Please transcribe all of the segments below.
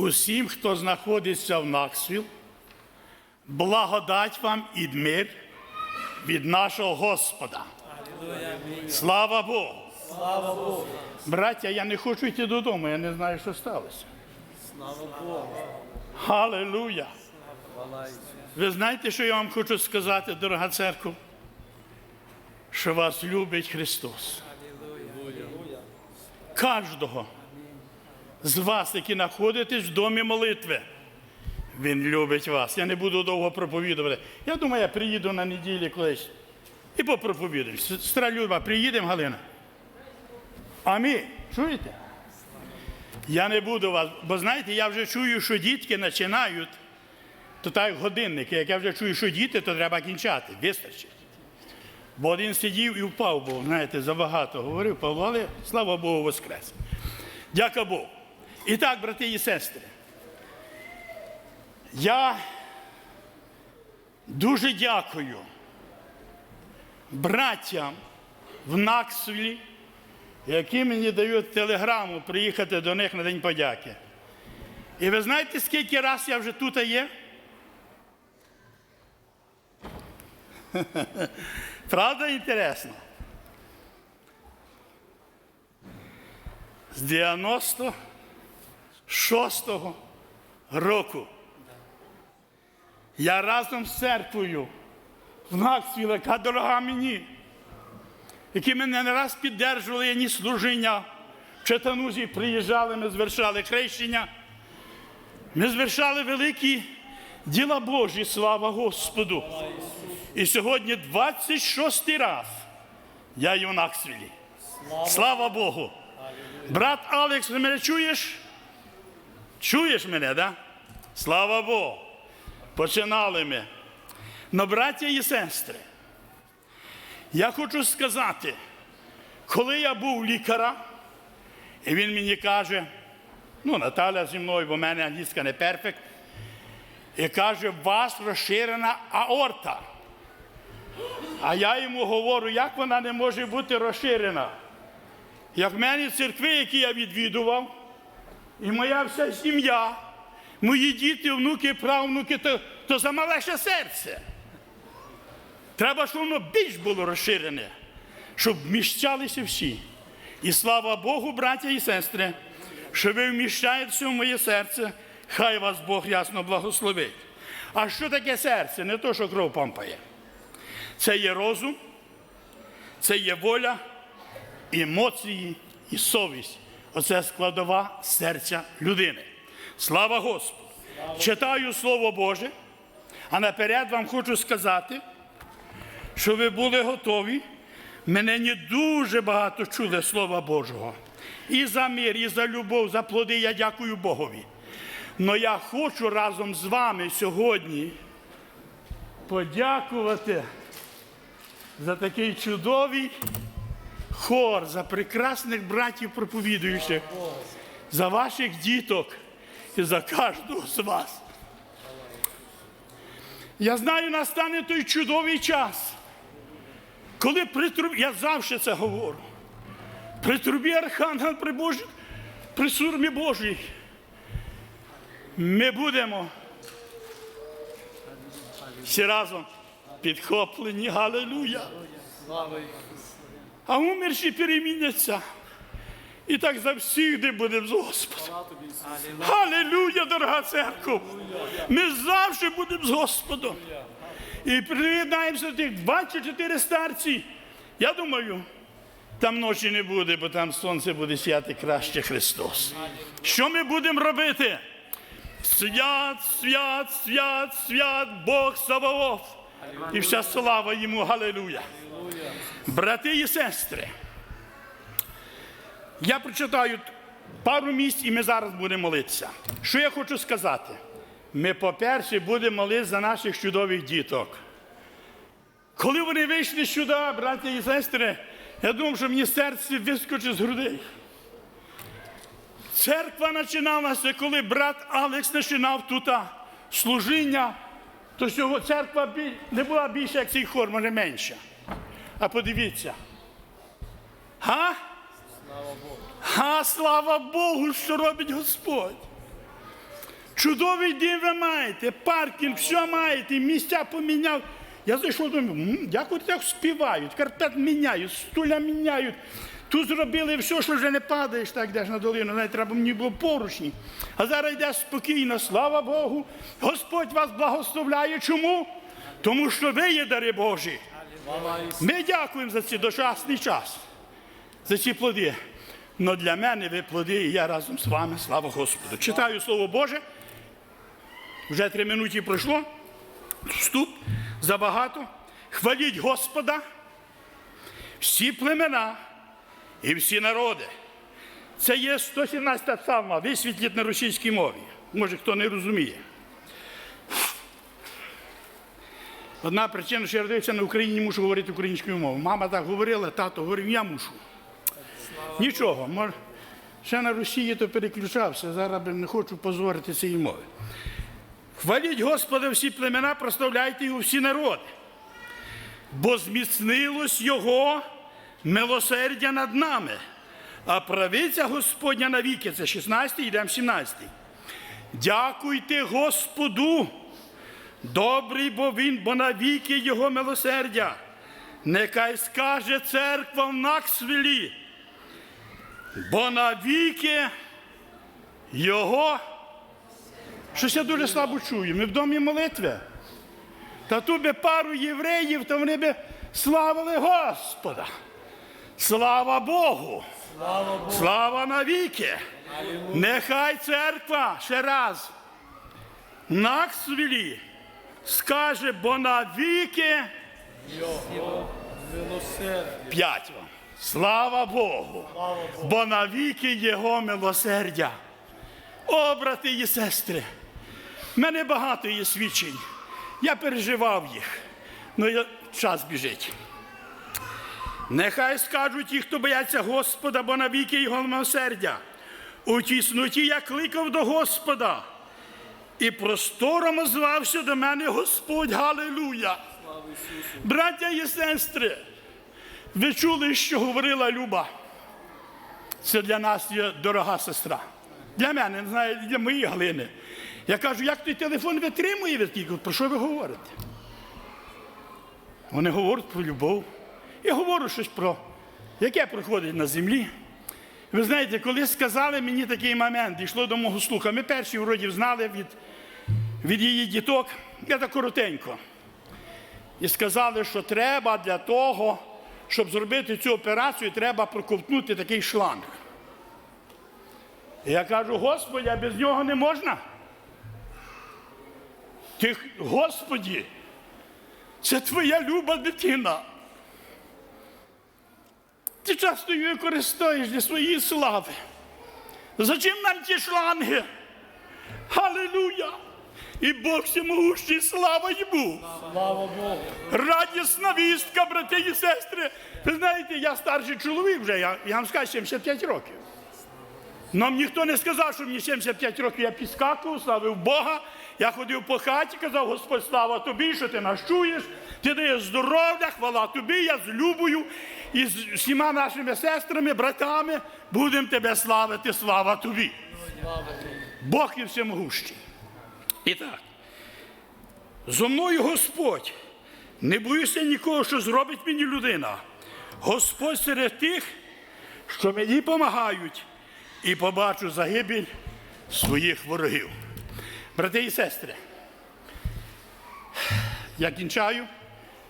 усім, хто знаходиться в Наксвіл, благодать вам і мир від нашого Господа. Слава Богу! Слава Богу! Браття, я не хочу йти додому, я не знаю, що сталося. Слава Богу! Халилуя! Ви знаєте, що я вам хочу сказати, дорога церква? Що вас любить Христос. Кожного з вас, які знаходитесь в домі молитви, Він любить вас. Я не буду довго проповідувати. Я думаю, я приїду на неділі колись і попроповідую. Сестра Люба, приїдемо, Галина. Амінь. Чуєте? Я не буду вас, бо знаєте, я вже чую, що дітки починають то так годинники, як я вже чую, що діти, то треба кінчати, вистачить. Бо один сидів і впав, бо, знаєте, забагато говорив Павло, але слава Богу, воскрес. Дяка Богу. І так, брати і сестри, я дуже дякую братям в Наксвілі, які мені дають телеграму приїхати до них на День подяки. І ви знаєте, скільки раз я вже тут є? Правда інтересно? З 96-го року я разом з церквою в Наксвілі, яка дорога мені, які мене не раз піддержували я ні служіння. В Четанузі приїжджали, ми звершали хрещення. Ми звершали великі діла Божі, слава Господу. І сьогодні 26 раз я є в Наксвілі. Слава Богу. Брат Алекс, ти мене чуєш? Чуєш мене, да? Слава Богу. Починали ми. Но, браття і сестри, я хочу сказати, коли я був лікарем, і він мені каже, ну, Наталя зі мною, бо в мене англійська не перфект, і каже, у вас розширена аорта. А я йому говорю, як вона не може бути розширена. Як в мене церкви, які я відвідував, і моя вся сім'я, мої діти, внуки, правнуки, то, то замале ще серце. Треба, щоб воно більш було розширене, щоб вміщалися всі. І слава Богу, браття і сестри, що ви вміщаєтеся в моє серце, хай вас Бог ясно благословить. А що таке серце? Не то, що кров помпає. Це є розум, це є воля, емоції і совість. Оце складова серця людини. Слава Господу! Читаю Слово Боже, а наперед вам хочу сказати, що ви були готові. Мене не дуже багато чули Слова Божого. І за мир, і за любов, за плоди я дякую Богові. Но я хочу разом з вами сьогодні подякувати за такий чудовий хор, за прекрасних братів проповідуючих, за ваших діток і за кожного з вас. Я знаю, настане той чудовий час, коли при трубі, я завжди це говорю, при трубі Архангел при Божій, при сурмі Божій, ми будемо всі разом підхоплені, Галилуя. А умерші переміняться. І так завсігди будемо з Господом. Халилуя, дорога церква! Ми завжди будемо з Господом. І приєднаємося до тих 24 старці. Я думаю, там ночі не буде, бо там сонце буде сяти краще Христос. Що ми будемо робити? Свят, свят, свят, свят, Бог Саваоф. І вся слава йому, Галилуя. Брати і сестри, я прочитаю пару місць і ми зараз будемо молитися. Що я хочу сказати? Ми, по-перше, будемо молитися за наших чудових діток. Коли вони вийшли сюди, браті і сестри, я думав, що мені серце вискочить з грудей. Церква починалася, коли брат Алекс починав тут служіння, то цього церква не була більше, як цей хор, може менша. А подивіться. Га? Слава Богу! А слава Богу, що робить Господь. Чудовий дім ви маєте, паркінг, все маєте, місця поміняв. Я зайшов думаю, «М, як вони так співають, карпет міняють, стуля міняють. Тут зробили все, що вже не падаєш, так йдеш на долину, навіть треба мені було поручні. А зараз йдеш спокійно, слава Богу. Господь вас благословляє. Чому? Тому що ви є дари Божі. Ми дякуємо за цей дочасний час, за ці плоди. Но для мене ви плоди, і я разом з вами, слава Господу. Читаю Слово Боже. Вже три минуті пройшло. Вступ забагато. Хваліть Господа, всі племена і всі народи. Це є 117 псалма, висвітліть на російській мові. Може, хто не розуміє. Одна причина, що я родився на Україні, мушу говорити українською мовою. Мама так говорила, тато говорив, я мушу. Нічого, ще на Росії то переключався, зараз не хочу позорити цієї мови. Хваліть Господа всі племена, прославляйте його всі народи, бо зміцнилось Його милосердя над нами, а правиця Господня навіки. Це 16, йдемо 17. Дякуйте Господу. Добрий бо він, бо навіки його милосердя. Нехай скаже церква в Наксвілі, бо навіки його. Щось я дуже слабо чую. Ми в домі молитви. Та тут би пару євреїв, то вони би славили Господа. Слава Богу! Слава Богу. Слава навіки! Нехай церква ще раз Наксвілі скаже, бо навіки Його милосердя. п'ять вам. Слава Богу! Бо навіки Його милосердя. О, брати і сестри, в мене багато є свідчень. Я переживав їх, але час біжить. Нехай скажуть ті, хто бояться Господа, бо навіки його милосердя. У тісноті я кликав до Господа, і простором звався до мене Господь. Галилуя! Браття і сестри, ви чули, що говорила Люба. Це для нас є дорога сестра. Для мене, не знаю, для моєї глини. Я кажу, як той телефон витримує, ви такі, про що ви говорите? Вони говорять про любов. Я говорю щось про, яке проходить на землі. Ви знаєте, коли сказали мені такий момент, дійшло до мого слуха, ми перші вроді знали від, від її діток, я так коротенько. І сказали, що треба для того, щоб зробити цю операцію, треба проковтнути такий шланг. І я кажу, Господи, а без нього не можна. Ти, Господі, це твоя люба дитина. Ти часто її користуєш для своєї слави. Зачем нам ті шланги? Халилуя! І Бог всемогущий, слава йому! Слава Богу. Радісна вістка, брати і сестри. Ви знаєте, я старший чоловік вже, я, я вам скажу 75 років. Нам ніхто не сказав, що мені 75 років я підскакував, славив Бога. Я ходив по хаті, казав, Господь, слава тобі, що ти нас чуєш, ти даєш здоров'я, хвала тобі, я з любою і з всіма нашими сестрами, братами будемо тебе славити, слава тобі. Слава Бог є всемогущий. І так, зо мною Господь, не боюся нікого, що зробить мені людина. Господь серед тих, що мені допомагають, і побачу загибель своїх ворогів. Брати і сестри, я кінчаю,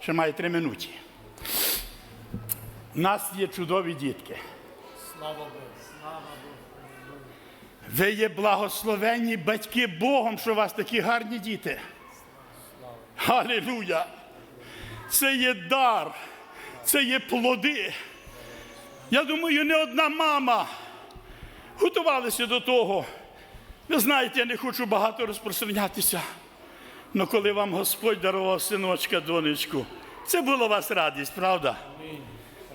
ще маю три минуті. У нас є чудові дітки. Слава Богу. Слава Богу. Ви є благословенні батьки Богом, що у вас такі гарні діти. Халилуя! Це є дар, це є плоди. Я думаю, не одна мама готувалася до того. Ви знаєте, я не хочу багато розпространятися. Але коли вам Господь дарував синочка, донечку, це була у вас радість, правда?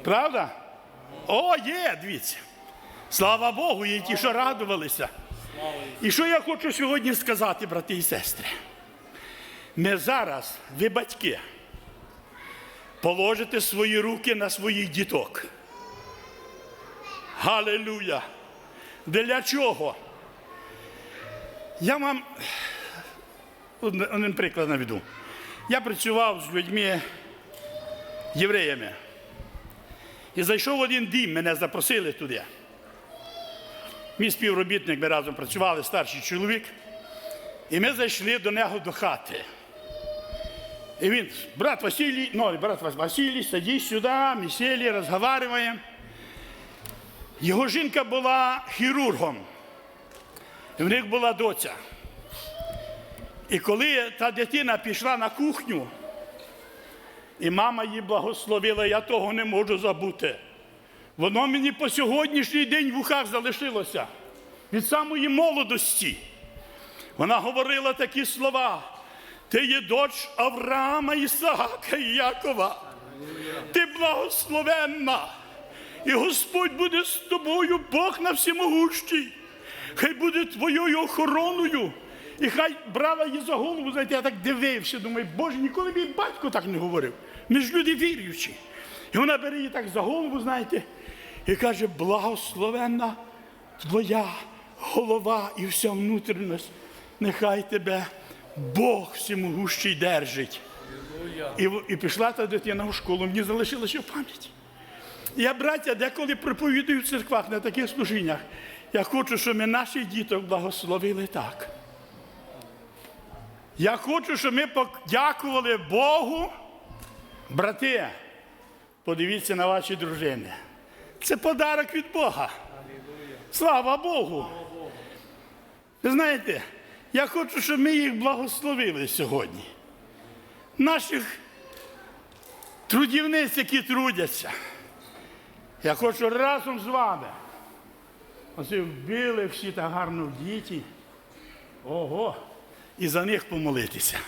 Правда? О, є, дивіться. Слава Богу, є ті, що радувалися. І що я хочу сьогодні сказати, брати і сестри? Ми зараз, ви батьки, положите свої руки на своїх діток. Галилуя! Для чого? Я вам один приклад наведу. Я працював з людьми, євреями. І зайшов один дім, мене запросили туди. Мій співробітник, ми разом працювали, старший чоловік. І ми зайшли до нього до хати. И він, брат Василий, ну, брат Вас- Василий, садись сюда, мы сели, разговариваем. Його жінка була хірургом. І в них була доця. І коли та дитина пішла на кухню, і мама її благословила, я того не можу забути. Воно мені по сьогоднішній день в ухах залишилося від самої молодості. Вона говорила такі слова. Ти є доч Авраама, Ісаака і Якова. Ти благословенна. І Господь буде з тобою, Бог на всемогущий. Хай буде твоєю охороною. І хай брала її за голову, знаєте, я так дивився, думаю, Боже, ніколи мій батько так не говорив. Ми ж люди віруючі. І вона бере її так за голову, знаєте, і каже, благословенна твоя голова і вся внутрішність. Нехай тебе Бог всемогущий держить. І, і пішла та дитина в школу, мені залишилося в пам'яті. Я, браття, деколи проповідую в церквах на таких служіннях. Я хочу, щоб ми наших діток благословили так. Я хочу, щоб ми подякували Богу. Брати, подивіться на ваші дружини. Це подарок від Бога. Слава Богу. Ви знаєте, я хочу, щоб ми їх благословили сьогодні. Наших трудівниць, які трудяться. Я хочу разом з вами. Оце вбили всі так гарно в діті. Ого. І за них помолитися.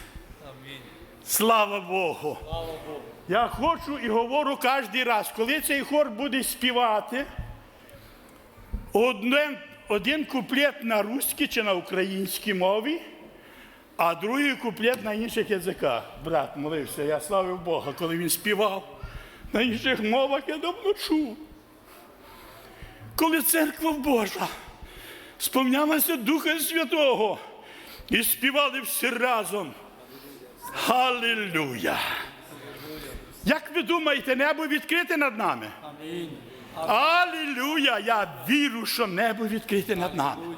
Слава Богу. Слава Богу. Я хочу і говорю кожен раз, коли цей хор буде співати, один, один куплет на русській чи на українській мові, а другий куплет на інших язиках. Брат молився, я славив Бога, коли він співав. На інших мовах я давно чув. Коли церква Божа сповнялася Духа Святого і співали всі разом. Халилуя! Як ви думаєте, небо відкрите над нами? Амінь. Я вірю, що небо відкрите над нами.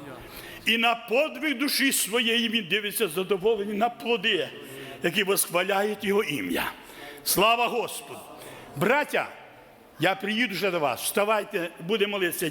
І на подвиг душі своєї він дивиться задоволені на плоди, які восхваляють його ім'я. Слава Господу! Браття, я приїду вже до вас. Вставайте, будемо молитися.